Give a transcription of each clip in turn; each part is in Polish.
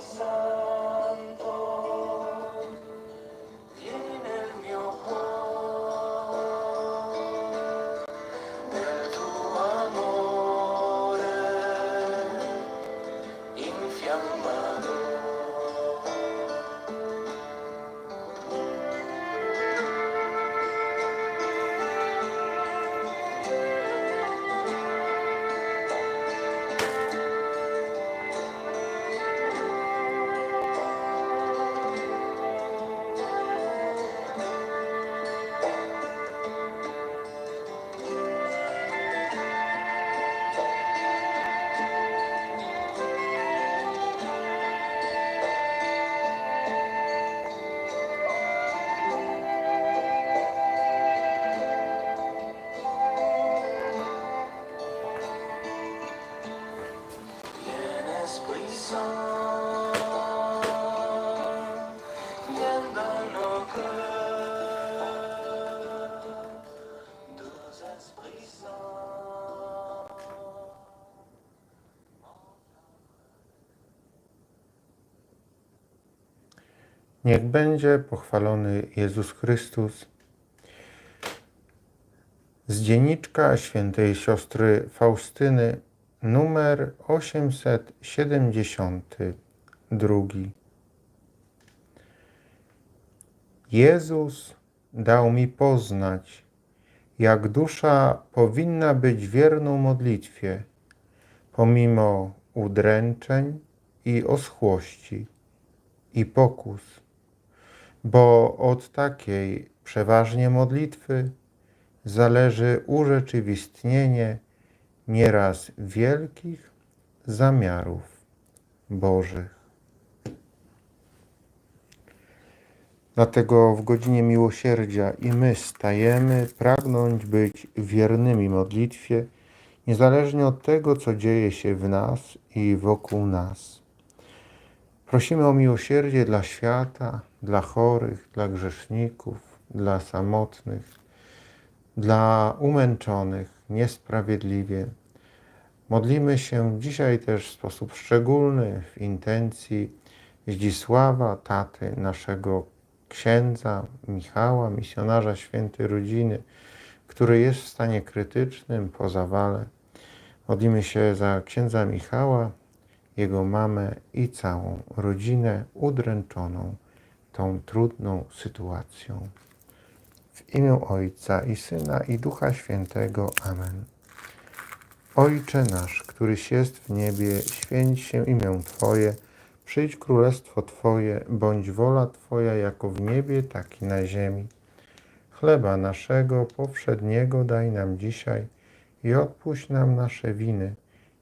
so Niech będzie pochwalony Jezus Chrystus. Z dzienniczka świętej siostry Faustyny, numer 872. Jezus dał mi poznać, jak dusza powinna być wierną modlitwie, pomimo udręczeń i oschłości i pokus, bo od takiej przeważnie modlitwy zależy urzeczywistnienie nieraz wielkich zamiarów Bożych. Dlatego w godzinie miłosierdzia i my stajemy pragnąć być wiernymi modlitwie, niezależnie od tego, co dzieje się w nas i wokół nas. Prosimy o miłosierdzie dla świata, dla chorych, dla grzeszników, dla samotnych, dla umęczonych niesprawiedliwie. Modlimy się dzisiaj też w sposób szczególny w intencji Zdzisława, taty naszego księdza Michała, misjonarza świętej rodziny, który jest w stanie krytycznym po zawale. Modlimy się za księdza Michała, jego mamę i całą rodzinę udręczoną tą trudną sytuacją. W imię Ojca i Syna i Ducha Świętego. Amen. Ojcze nasz, któryś jest w niebie, święć się imię Twoje, przyjdź królestwo Twoje, bądź wola Twoja jako w niebie, tak i na ziemi. Chleba naszego powszedniego daj nam dzisiaj i odpuść nam nasze winy,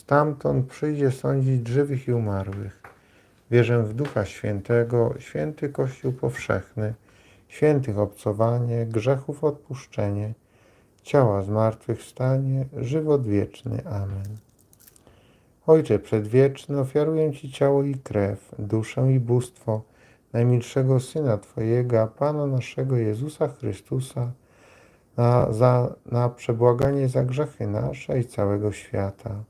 Stamtąd przyjdzie sądzić żywych i umarłych. Wierzę w Ducha Świętego, święty Kościół powszechny, świętych obcowanie, grzechów odpuszczenie, ciała zmartwychwstanie, żywot wieczny. Amen. Ojcze Przedwieczny, ofiaruję Ci ciało i krew, duszę i bóstwo najmilszego Syna Twojego, Pana naszego Jezusa Chrystusa, na, za, na przebłaganie za grzechy nasze i całego świata.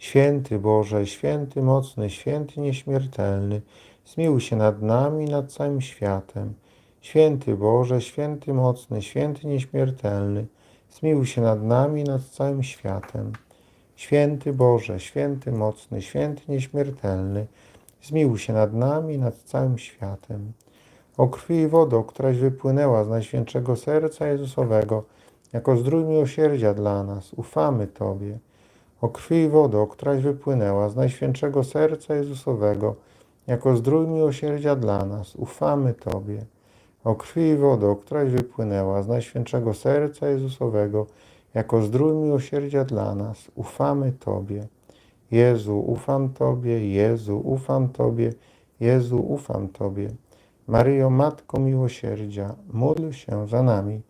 Święty Boże, święty mocny, święty nieśmiertelny, zmiłuj się nad nami nad całym światem. Święty Boże, święty mocny, święty nieśmiertelny, zmiłuj się nad nami nad całym światem. Święty Boże, święty mocny, święty nieśmiertelny, zmiłuj się nad nami nad całym światem. O krwi i wodo, któraś wypłynęła z Najświętszego Serca Jezusowego, jako zdrój miłosierdzia dla nas, ufamy Tobie. O krwi i wodo, któraś wypłynęła z Najświętszego Serca Jezusowego, jako zdrój miłosierdzia dla nas, ufamy Tobie. O krwi i wodo, któraś wypłynęła z Najświętszego Serca Jezusowego, jako zdrój miłosierdzia dla nas, ufamy Tobie. Jezu, ufam Tobie, Jezu, ufam Tobie, Jezu, ufam Tobie. Maryjo, Matko Miłosierdzia, módl się za nami.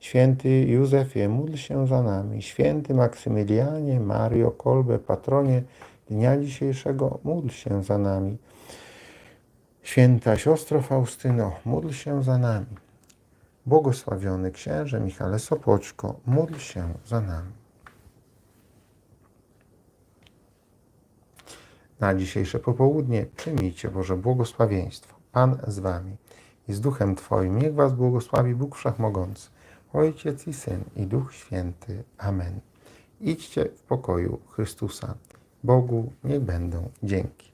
Święty Józefie, módl się za nami. Święty Maksymilianie, Mario Kolbe, patronie dnia dzisiejszego, módl się za nami. Święta siostro Faustyno, módl się za nami. Błogosławiony księże Michale Sopoćko, módl się za nami. Na dzisiejsze popołudnie przyjmijcie Boże błogosławieństwo. Pan z wami i z duchem Twoim. Niech was błogosławi Bóg Wszechmogący, Ojciec i Syn i Duch Święty. Amen. Idźcie w pokoju Chrystusa. Bogu niech będą dzięki.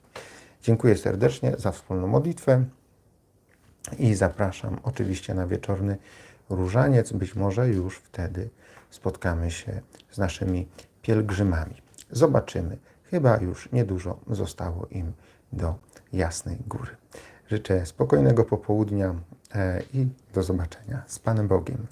Dziękuję serdecznie za wspólną modlitwę i zapraszam oczywiście na wieczorny różaniec. Być może już wtedy spotkamy się z naszymi pielgrzymami. Zobaczymy. Chyba już niedużo zostało im do Jasnej Góry. Życzę spokojnego popołudnia e, i do zobaczenia z Panem Bogiem.